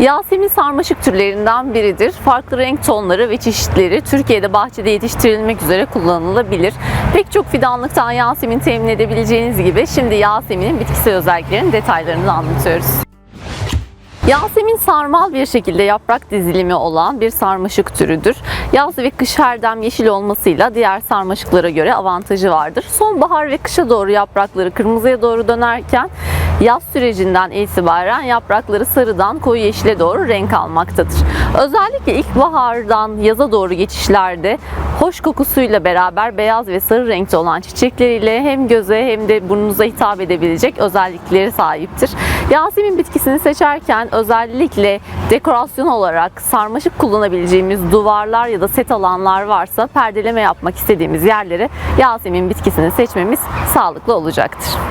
Yasemin sarmaşık türlerinden biridir. Farklı renk tonları ve çeşitleri Türkiye'de bahçede yetiştirilmek üzere kullanılabilir. Pek çok fidanlıktan Yasemin temin edebileceğiniz gibi şimdi Yasemin'in bitkisel özelliklerinin detaylarını anlatıyoruz. Yasemin sarmal bir şekilde yaprak dizilimi olan bir sarmaşık türüdür. Yaz ve kış her dem yeşil olmasıyla diğer sarmaşıklara göre avantajı vardır. Sonbahar ve kışa doğru yaprakları kırmızıya doğru dönerken yaz sürecinden itibaren yaprakları sarıdan koyu yeşile doğru renk almaktadır. Özellikle ilkbahardan yaza doğru geçişlerde hoş kokusuyla beraber beyaz ve sarı renkte olan çiçekleriyle hem göze hem de burnunuza hitap edebilecek özellikleri sahiptir. Yasemin bitkisini seçerken özellikle dekorasyon olarak sarmaşık kullanabileceğimiz duvarlar ya da set alanlar varsa perdeleme yapmak istediğimiz yerlere Yasemin bitkisini seçmemiz sağlıklı olacaktır.